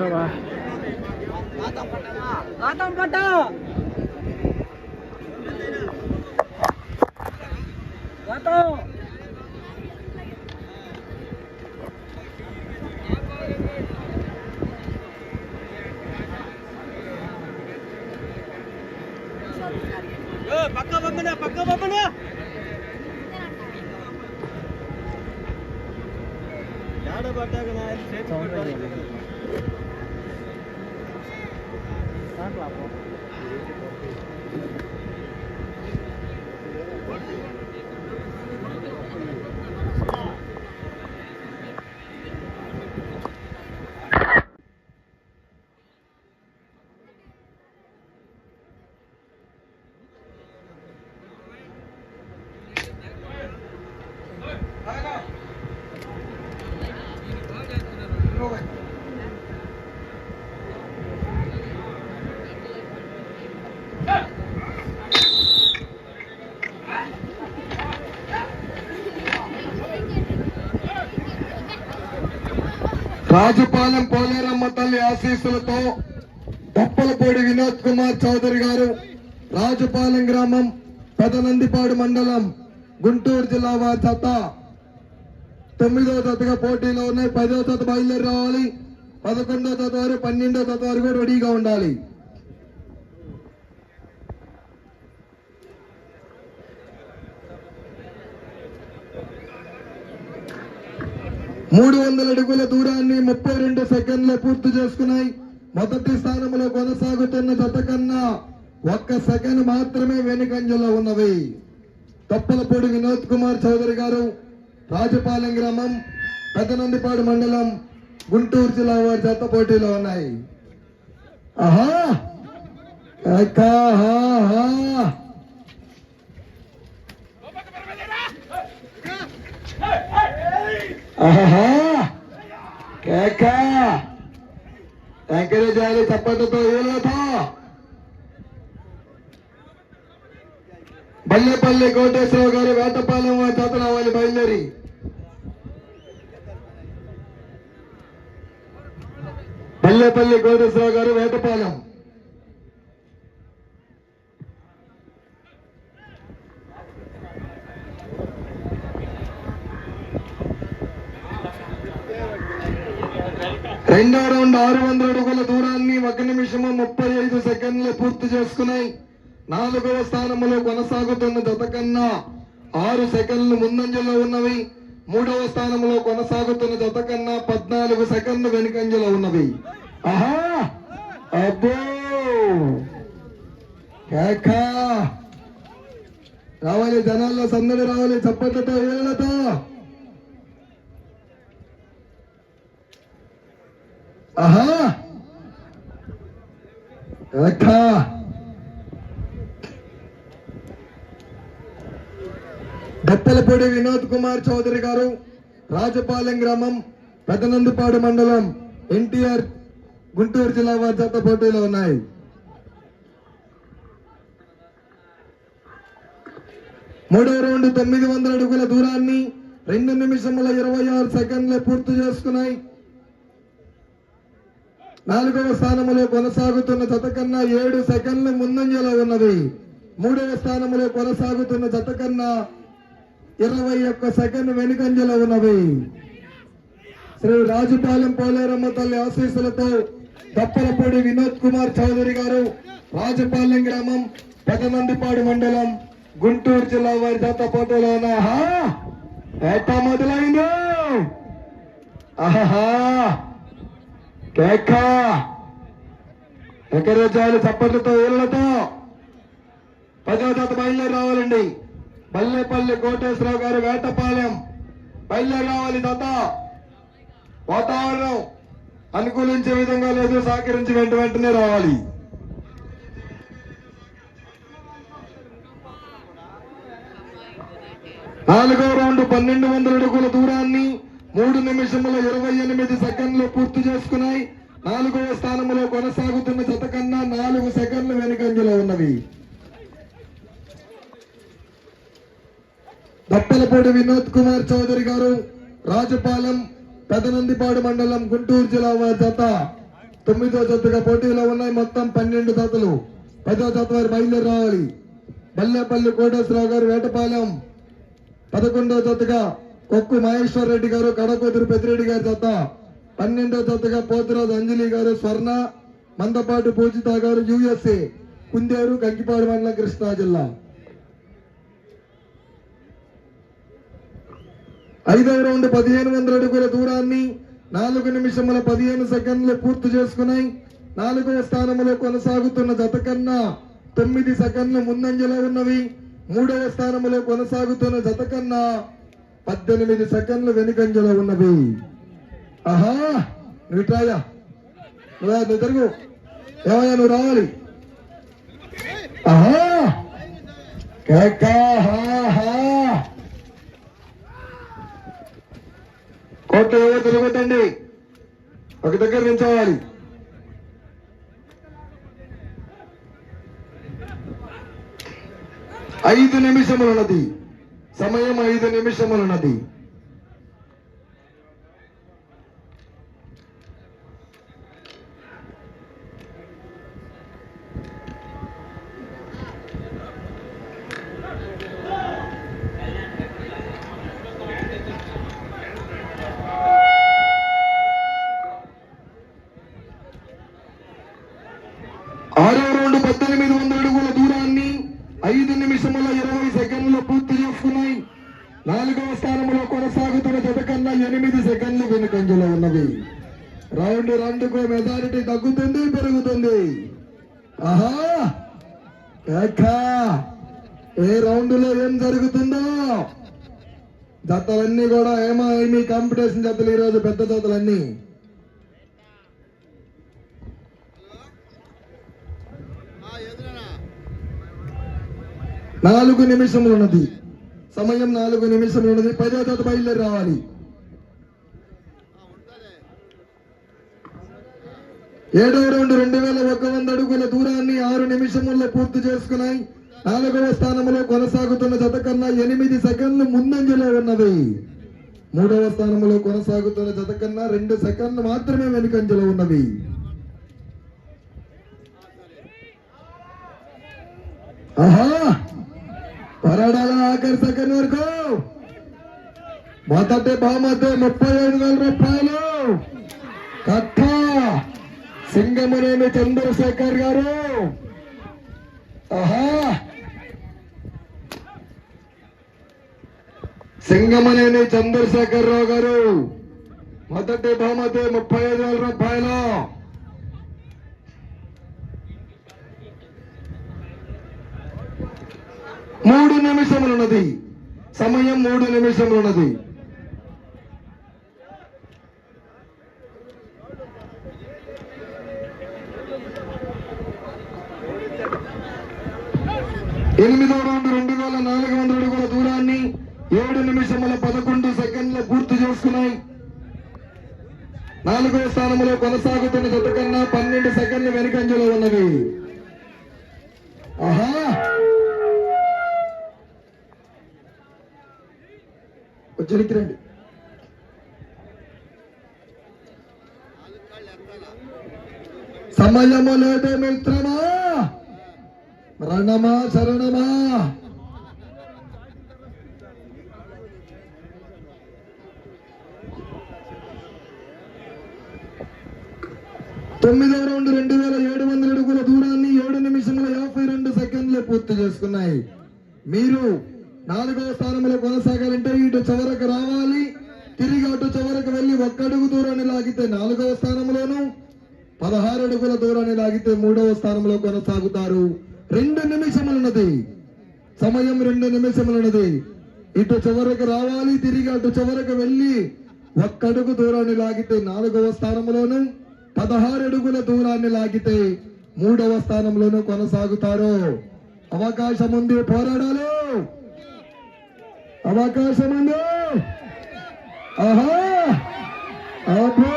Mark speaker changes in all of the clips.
Speaker 1: সবাই
Speaker 2: பக்கா பம்பனா பக்கா பம்பனா ಯಾಡ ಬಟ್ಟಾಗ ನಾ ಸೇತು anak
Speaker 3: రాజుపాలెం పోలేరమ్మ తల్లి ఆశీస్సులతో దప్పలపూడి వినోద్ కుమార్ చౌదరి గారు రాజుపాలెం గ్రామం పెదనందిపాడు మండలం గుంటూరు జిల్లా వారి జత. తొమ్మిదో జతగా పోటీలో ఉన్నాయి. పదో జత బయలుదేరి రావాలి. పదకొండో జత వరకు పన్నెండో జత వరకు కూడా రెడీగా ఉండాలి. మూడు వందల అడుగుల దూరాన్ని ముప్పై రెండు సెకండ్లు పూర్తి చేసుకున్నాయి. మొదటి స్థానంలో కొనసాగుతున్న జత కన్నా ఒక్క సెకండ్ మాత్రమే వెనుకంజలో ఉన్నవి. తప్పలపూడి వినోద్ కుమార్ చౌదరి గారు రాజపాలెం గ్రామం పెదనందిపాడు మండలం గుంటూరు జిల్లా వారి జత పోటీలో ఉన్నాయి. ఆహా! ఆహా కేక! ఎంకరేజ్ చేయాలి చప్పట్లతో ఏలతో! బల్లెపల్లి కోటేశ్వరరావు గారు వేటపాలెం వారి బయలుదేరి. బల్లెపల్లి కోటేశ్వరరావు గారు వేటపాలెం. రెండో రౌండ్ ఆరు వందల అడుగుల దూరాన్ని ఒక నిమిషము ముప్పై ఐదు సెకండ్లు పూర్తి చేసుకున్నాయి నాలుగవ స్థానంలో కొనసాగుతున్న జత కన్నా ఆరు సెకండ్లు ముందంజలో ఉన్నవి. మూడవ స్థానంలో కొనసాగుతున్న జత కన్నా పద్నాలుగు సెకండ్లు వెనుకంజలో ఉన్నవి. ఆహా! అబ్బో! రావాలి జనాల్లో సందడి రావాలి చప్పట్లతో వేలతో ఆహా. ఎక్క దత్తలపూడి వినోద్ కుమార్ చౌదరి గారు రాజపాలెం గ్రామం పెదనందుపాడు మండలం ఎన్టీఆర్ గుంటూరు జిల్లా వారి జత పోటీలో ఉన్నాయి. మూడో రౌండ్ తొమ్మిది వందల అడుగుల దూరాన్ని రెండు నిమిషముల ఇరవై ఆరు సెకండ్లు పూర్తి చేసుకున్నాయి. నాలుగవ స్థానంలో కొనసాగుతున్న జత కన్నా ఏడు సెకండ్లు ముందంజలో ఉన్నది. మూడవ స్థానంలో కొనసాగుతున్న జత కన్నా ఇరవై ఒక్క సెకండ్ వెనుకంజలో ఉన్నవి శ్రీ రాజుపాలెం పోలేరమ్మ తల్లి ఆశీస్సులతో దప్పలపూడి వినోద్ కుమార్ చౌదరి గారు రాజపాలెం గ్రామం పెదనందిపాడు మండలం గుంటూరు జిల్లా వారి జత పోటీలో ఉన్న. మొదలైందో? ఆహా కేక ఎకరేజాలు చప్పట్లతో ఏళ్ళతో పదో జత బయలుదేరి రావాలండి. బల్లెపల్లి కోటేశ్వరరావు గారు వేటపాలెం. బయలుదేరి రావాలి తాత. వాతావరణం అనుకూలించే విధంగా లేదు సహకరించి వెంట వెంటనే రావాలి. నాలుగో రౌండ్ పన్నెండు వందల అడుగుల దూరాన్ని మూడు నిమిషముల ఇరవై ఎనిమిది సెకండ్లు పూర్తి చేసుకున్నాయి. నాలుగవ స్థానంలో కొనసాగుతున్న జత కన్నా నాలుగు సెకండ్లు వెనుకంజలో ఉన్నవి. దప్పలపూడి వినోద్ కుమార్ చౌదరి గారు రాజపాలెం పెదనందిపాడు మండలం గుంటూరు జిల్లా వారి జత. తొమ్మిదో జతగా పోటీలో ఉన్నాయి. మొత్తం పన్నెండు జతలు. పదో జత వారు బయలుదేరి రావాలి బల్లెపల్లి కోటేశ్వరరావు గారు వేటపాలెం. పదకొండో జతగా కొక్కు మహేశ్వర్ రెడ్డి గారు కడకూతురు పెద్దిరెడ్డి గారి జత. పన్నెండో జతగా పోతురాజు అంజలి గారు స్వర్ణ మందపాటి పూజిత గారు యుఎస్ఏ కుందేరు గంకిపాడు మండలం కృష్ణా జిల్లా. ఐదవ రౌండ్ పదిహేను వందల అడుగుల దూరాన్ని నాలుగు నిమిషముల పదిహేను సెకండ్లు పూర్తి చేసుకున్నాయి. నాలుగవ స్థానంలో కొనసాగుతున్న జత కన్నా తొమ్మిది సెకండ్లు ముందంజలో ఉన్నవి. మూడవ స్థానంలో కొనసాగుతున్న జత కన్నా పద్దెనిమిది సెకండ్లు వెనుకంజలో ఉన్నవి. ఆహా నువ్వు ఇట్రాయా నువ్వు తిరుగు. ఏమయ్యా నువ్వు రావాలి. ఆహా కేకా హా కోట తిరగొద్దండి ఒక దగ్గర నించోవాలి ఐదు నిమిషములున్నది. సమయం ఐదు నిమిషములున్నది. స్థానంలో కొనసాగుతున్న జత కన్నా ఎనిమిది సెకండ్లు వెనుకంజలో ఉన్నవి. రౌండ్ రౌండ్కు మెజారిటీ తగ్గుతుంది పెరుగుతుంది. ఆహా! ఏ రౌండ్లో ఏం జరుగుతుందో? జతలన్నీ కూడా ఏమో ఏమి కాంపిటీషన్ జతలు ఈరోజు పెద్ద జతలన్నీ. నాలుగు నిమిషములు ఉన్నది సమయం నాలుగు నిమిషం ఉన్నది పదో జత బయలుదేరి రావాలి. ఏడవ రౌండ్ రెండు వేల ఒక వంద అడుగుల దూరాన్ని ఆరు నిమిషముల్లో పూర్తి చేసుకున్నాయి. నాలుగవ స్థానంలో కొనసాగుతున్న జత కన్నా ఎనిమిది సెకండ్లు ముందంజలో ఉన్నవి మూడవ స్థానంలో కొనసాగుతున్న జత కన్నా రెండు సెకండ్లు మాత్రమే వెనుకంజలో ఉన్నవి ఆహా! పరాడాల ఆఖరి సెకండ్ వరకు. మొదటి బహుమతి ముప్పై ఐదు వేల రూపాయలు. కట్ట సింగమనేని చంద్రశేఖర్ గారు. ఆహా. సింగమనేని చంద్రశేఖర్ రావు గారు. మొదటి బహుమతి ముప్పై ఐదు వేల రూపాయలు. మూడు నిమిషములున్నది. సమయం మూడు నిమిషములున్నది. ఎనిమిదో రౌండ్ రెండు వేల నాలుగు వందల అడుగుల దూరాన్ని ఏడు నిమిషముల పదకొండు సెకండ్లు పూర్తి చేసుకున్నాయి. నాలుగో స్థానంలో కొనసాగుతున్న జత కన్నా పన్నెండు సెకండ్లు వెనుకంజలో ఉన్నవి. ఆహా! వచ్చరికి రండి సమయము లేదు మిత్రమా? రణమా శరణమా? తొమ్మిదవ రౌండ్ రెండు వేల ఏడు వందల అడుగుల దూరాన్ని ఏడు నిమిషముల యాభై రెండు సెకండ్లు పూర్తి చేసుకున్నాయి. మీరు నాలుగవ స్థానంలో కొనసాగాలంటే ఇటు చివరకు రావాలి. తిరిగి అటు చివరకు వెళ్ళి ఒక్కడుగు దూరాన్ని లాగితే నాలుగవ స్థానంలోను పదహారు అడుగుల దూరాన్ని లాగితే మూడవ స్థానంలో కొనసాగుతారు. రెండు నిమిషములున్నది. సమయం రెండు నిమిషములున్నది. ఇటు చివరకు రావాలి తిరిగి అటు చివరకు వెళ్ళి ఒక్కడుగు దూరాన్ని లాగితే నాలుగవ స్థానంలోను పదహారు అడుగుల దూరాన్ని లాగితే మూడవ స్థానంలోను కొనసాగుతారు. అవకాశం ఉంది పోరాడాలి. అవకాశం ఉంది ఆహా! అబ్బో!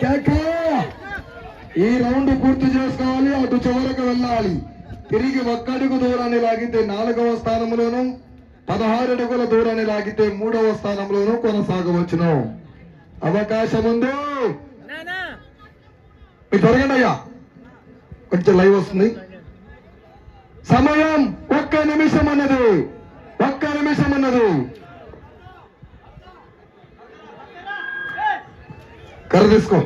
Speaker 3: కేక. ఈ రౌండ్ పూర్తి చేసుకోవాలి అటు చివరకు వెళ్ళాలి. తిరిగి ఒక్కడుగు దూరాన్ని లాగితే నాలుగవ స్థానంలోను పదహారు అడుగుల దూరాన్ని లాగితే మూడవ స్థానంలోను కొనసాగవచ్చును. అవకాశం ఉంది మీరు జరగండి అయ్యా. కొంచెం లైవ్ వస్తుంది. సమయం ఒక్క నిమిషం అన్నది. ఒక్క నిమిషం అన్నది. కర్ర తీసుకో.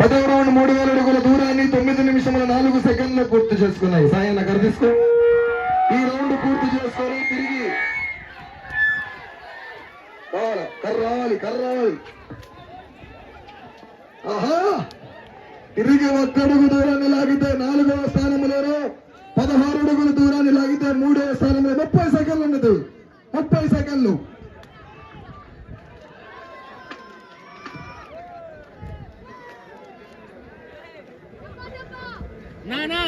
Speaker 3: పదవ రౌండ్ మూడు వేల అడుగుల దూరాన్ని తొమ్మిది నిమిషముల నాలుగు సెకండ్లు పూర్తి చేసుకున్నాయి. సాయన్న కర్ర తీసుకో. ఈ రౌండ్ పూర్తి చేసుకొని తిరిగి. కర్రావాలి కర్రావాలి ఆహా! తిరిగి ఒక్క అడుగు దూరాన్ని లాగితే నాలుగవ స్థానంలోనూ పదహారు అడుగుల దూరాన్ని లాగితే మూడవ స్థానంలో ముప్పై సెకండ్లు ఉన్నది. ముప్పై సెకండ్లు.
Speaker 2: నానా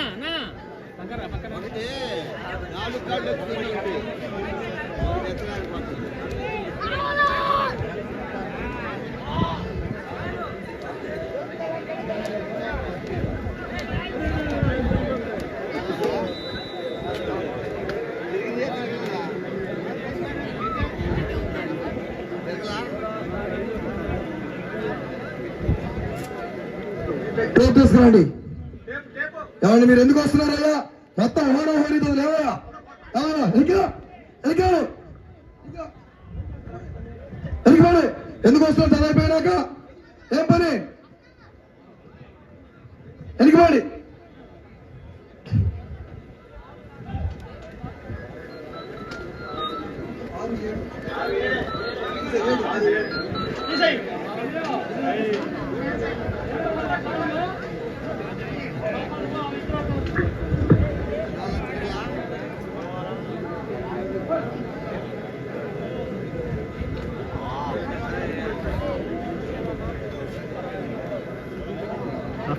Speaker 3: టేప్ తీసుకురండి ఏమండి మీరు ఎందుకు వస్తున్నారయ్యా? మొత్తం హోడా హోరీతో లేవయ్యా. ఏమన్నా ఎలికా ఎలికాడు ఎలికాడు ఎందుకు వస్తున్నారు చదివిపోయినాక ఏం పని? ఎలికిపోండి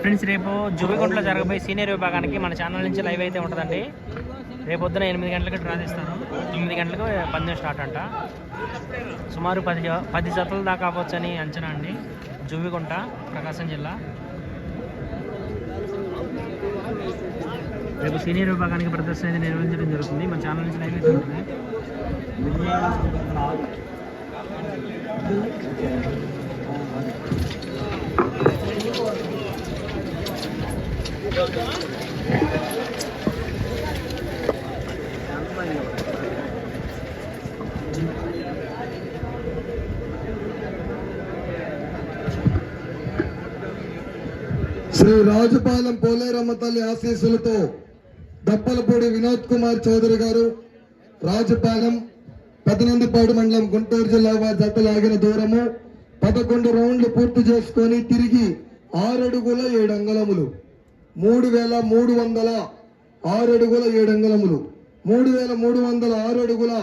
Speaker 1: ఫ్రెండ్స్ రేపు జుబిగుంటలో జరగబోయే సీనియర్ విభాగానికి మన ఛానల్ నుంచి లైవ్ అయితే ఉంటుందండి. రేపు పొద్దున ఎనిమిది గంటలకు డ్రా చేస్తాను. తొమ్మిది గంటలకు పందెం స్టార్ట్ అంట. సుమారు పది పది జతల దాకా అవ్వచ్చని అంచనా అండి. జుబిగుంట ప్రకాశం జిల్లా. రేపు సీనియర్ విభాగానికి ప్రదర్శన అయితే నిర్వహించడం జరుగుతుంది. మన ఛానల్ నుంచి లైవ్ అయితే ఉంటుంది.
Speaker 3: శ్రీ రాజుపాలెం పోలేరమ్మ తల్లి ఆశీస్సులతో దప్పలపూడి వినోద్ కుమార్ చౌదరి గారు రాజుపాలెం పదినందిపాడు మండలం గుంటూరు జిల్లా వారి జత లాగిన దూరము పదకొండు రౌండ్లు పూర్తి చేసుకొని తిరిగి ఆరడుగుల ఏడు అంగళములు మూడు వేల మూడు వందల ఆరు అడుగుల ఏడు అంగళములు మూడు వేల మూడు వందల ఆరు అడుగుల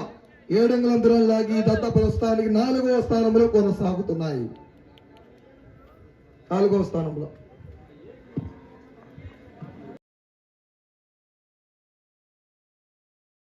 Speaker 3: ఏడు దూరం లాగి దత్త ప్రస్థానికి నాలుగవ స్థానంలో కొనసాగుతున్నాయి. నాలుగవ స్థానంలో